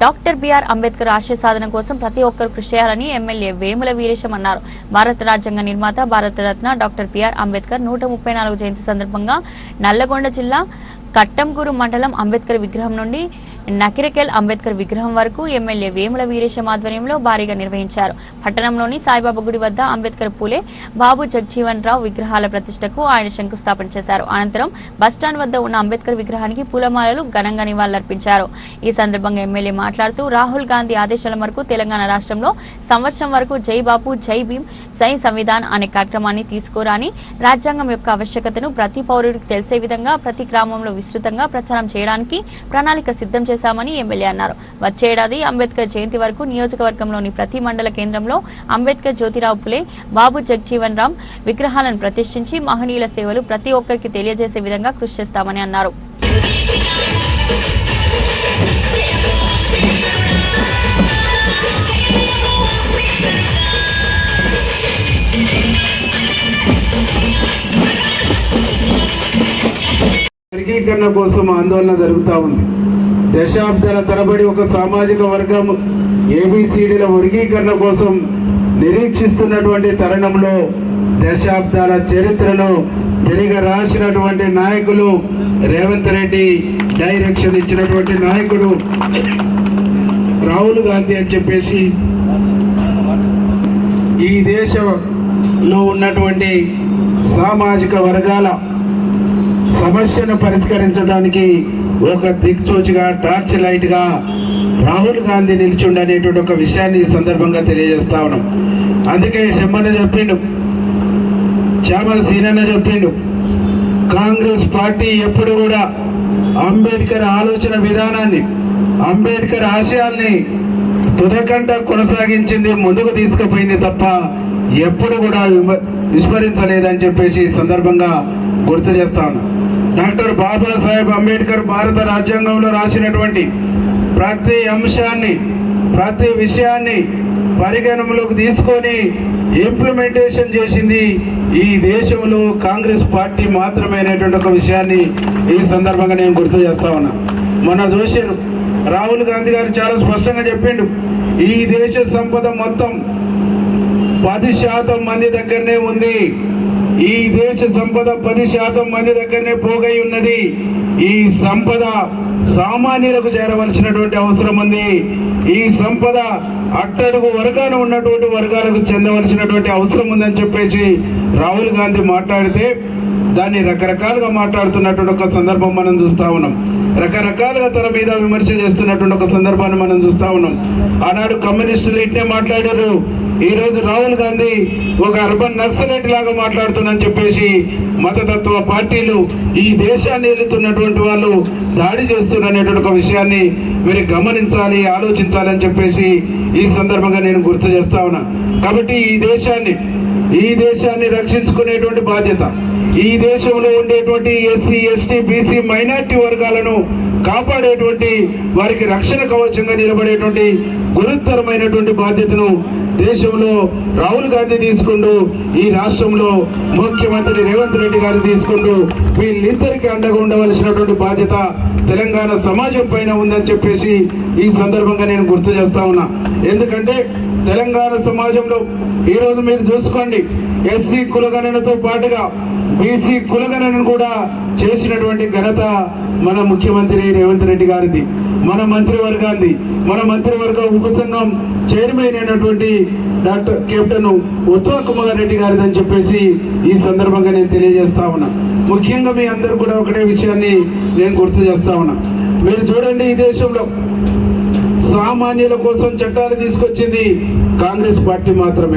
Doctor BR Ambedkar ఆశయ సాధన కోసం ప్రతి ఒక్కరు కృషి చేయాలని ఎమ్మెల్యే వేముల వీరేశం అన్నారు. భారత రాజ్యాంగ నిర్మాత భారతరత్న డాక్టర్ బిఆర్ అంబేద్కర్ నూట ముప్పై నాలుగు జయంతి సందర్భంగా నల్లగొండ జిల్లా కట్టంగూరు మండలం అంబేద్కర్ విగ్రహం నుండి నకిరకెల్ అంబేద్కర్ విగ్రహం వరకు ఎమ్మెల్యే వేముల వీరేశం ఆధ్వర్యంలో భారీగా నిర్వహించారు. పట్టణంలోని సాయిబాబా గుడి వద్ద అంబేద్కర్ పూలే బాబు జగజీవన్ రావు విగ్రహాల ప్రతిష్టకు ఆయన శంకుస్థాపన చేశారు. అనంతరం బస్టాండ్ వద్ద ఉన్న అంబేద్కర్ విగ్రహానికి పూలమాలలు ఘనంగా నివాళులర్పించారు. ఈ సందర్భంగా ఎమ్మెల్యే మాట్లాడుతూ రాహుల్ గాంధీ ఆదేశాల మేరకు తెలంగాణ రాష్ట్రంలో సంవత్సరం వరకు జై బాపు జై భీమ్ సైన్ సంవిధాన్ అనే కార్యక్రమాన్ని తీసుకురాని రాజ్యాంగం యొక్క ఆవశ్యకతను ప్రతి పౌరుడికి తెలిసే విధంగా ప్రతి గ్రామంలో విస్తృతంగా ప్రచారం చేయడానికి ప్రణాళిక సిద్ధం చేశామని ఎమ్మెల్యే అన్నారు. వచ్చే ఏడాది అంబేద్కర్ జయంతి వరకు నియోజకవర్గంలోని ప్రతి మండల కేంద్రంలో అంబేద్కర్ జ్యోతిరావు పులే బాబు జగ్జీవన్ రామ్ విగ్రహాలను ప్రతిష్ఠించి మహనీయుల సేవలు ప్రతి ఒక్కరికి తెలియజేసే విధంగా కృషి చేస్తామని అన్నారు. వర్గీకరణ కోసం ఆందోళన జరుగుతూ ఉంది. దశాబ్దాల తరబడి ఒక సామాజిక వర్గం ఏబిసిడిల వర్గీకరణ కోసం నిరీక్షిస్తున్నటువంటి తరుణంలో దశాబ్దాల చరిత్రను తిరిగి రాసినటువంటి నాయకులు రేవంత్ రెడ్డి డైరెక్షన్ ఇచ్చినటువంటి నాయకుడు రాహుల్ గాంధీ అని చెప్పేసి ఈ దేశంలో ఉన్నటువంటి సామాజిక వర్గాల సమస్యను పరిష్కరించడానికి ఒక దిక్చోచిగా టార్చ్ లైట్గా రాహుల్ గాంధీ నిల్చుండి అనేటువంటి ఒక విషయాన్ని ఈ సందర్భంగా తెలియజేస్తా ఉన్నాం. అందుకే చెమ్మన్న చెప్పిండు చామల సీనన్న చెప్పిండు కాంగ్రెస్ పార్టీ ఎప్పుడు కూడా అంబేద్కర్ ఆలోచన విధానాన్ని అంబేద్కర్ ఆశయాల్ని తుదకంట కొనసాగించింది ముందుకు తీసుకుపోయింది తప్ప ఎప్పుడు కూడా విమ- విస్మరించలేదని చెప్పేసి సందర్భంగా గుర్తు చేస్తా ఉన్నా. డాక్టర్ బాబాసాహెబ్ అంబేద్కర్ భారత రాజ్యాంగంలో రాసినటువంటి ప్రతి అంశాన్ని ప్రతి విషయాన్ని పరిగణనలోకి తీసుకొని ఇంప్లిమెంటేషన్ చేసింది ఈ దేశంలో కాంగ్రెస్ పార్టీ మాత్రమే అనేటువంటి ఒక విషయాన్ని ఈ సందర్భంగా నేను గుర్తు చేస్తా ఉన్నా. మొన్న చూశాను. రాహుల్ గాంధీ గారు చాలా స్పష్టంగా చెప్పిండు. ఈ దేశ సంపద మొత్తం పది శాతం మంది దగ్గరనే ఉంది. ఈ దేశ సంపద పది శాతం మంది దగ్గరనే పోగై ఉన్నది. ఈ సంపద సామాన్యులకు చేరవలసినటువంటి అవసరం ఉంది. ఈ సంపద అట్టడుగు వర్గాన ఉన్నటువంటి వర్గాలకు చెందవలసినటువంటి అవసరం ఉందని చెప్పేసి రాహుల్ గాంధీ మాట్లాడితే దాన్ని రకరకాలుగా మాట్లాడుతున్నటువంటి ఒక సందర్భం మనం చూస్తా ఉన్నాం. రకరకాలుగా తన మీద విమర్శ చేస్తున్నటువంటి ఒక సందర్భాన్ని మనం చూస్తా ఉన్నాం. ఆనాడు కమ్యూనిస్టులు ఇట్నే మాట్లాడారు. ఈరోజు రాహుల్ గాంధీ ఒక అర్బన్ నక్సలైట్ లాగా మాట్లాడుతున్నని చెప్పేసి మతతత్వ పార్టీలు ఈ దేశాన్ని వెళుతున్నటువంటి వాళ్ళు దాడి చేస్తున్నటువంటి ఒక విషయాన్ని మీరు గమనించాలి ఆలోచించాలని చెప్పేసి ఈ సందర్భంగా నేను గుర్తు చేస్తా ఉన్నా. కాబట్టి ఈ దేశాన్ని ఈ దేశాన్ని రక్షించుకునేటువంటి బాధ్యత ఈ దేశంలో ఉండేటువంటి ఎస్సీ ఎస్టీ బీసీ మైనార్టీ వర్గాలను కాపాడేటువంటి వారికి రక్షణ కవచంగా నిలబడేటువంటి గురుతరమైనటువంటి బాధ్యతను దేశంలో రాహుల్ గాంధీ తీసుకుంటూ ఈ రాష్ట్రంలో ముఖ్యమంత్రి రేవంత్ రెడ్డి గారు తీసుకుంటూ వీళ్ళిద్దరికీ అండగా ఉండవలసినటువంటి బాధ్యత తెలంగాణ సమాజం పైన ఉందని చెప్పేసి ఈ సందర్భంగా నేను గుర్తు చేస్తా ఉన్నా. ఎందుకంటే తెలంగాణ సమాజంలో ఈరోజు మీరు చూసుకోండి ఎస్సీ కులగణనతో పాటుగా బీసీ కులగణనను కూడా చేసినటువంటి ఘనత మన ముఖ్యమంత్రి రేవంత్ రెడ్డి గారిది. మన మంత్రివర్గాన్ని మన మంత్రివర్గ ఉపసంఘం చైర్మన్ అయినటువంటి డాక్టర్ కెప్టెన్ ఉత్తమ కుమార్ రెడ్డి గారిది అని చెప్పేసి ఈ సందర్భంగా నేను తెలియజేస్తా ఉన్నా. ముఖ్యంగా మీ అందరు కూడా ఒకటే విషయాన్ని నేను గుర్తు చేస్తా ఉన్నా. మీరు చూడండి ఈ దేశంలో సామాన్యుల కోసం చట్టాలు తీసుకొచ్చింది కాంగ్రెస్ పార్టీ మాత్రమే.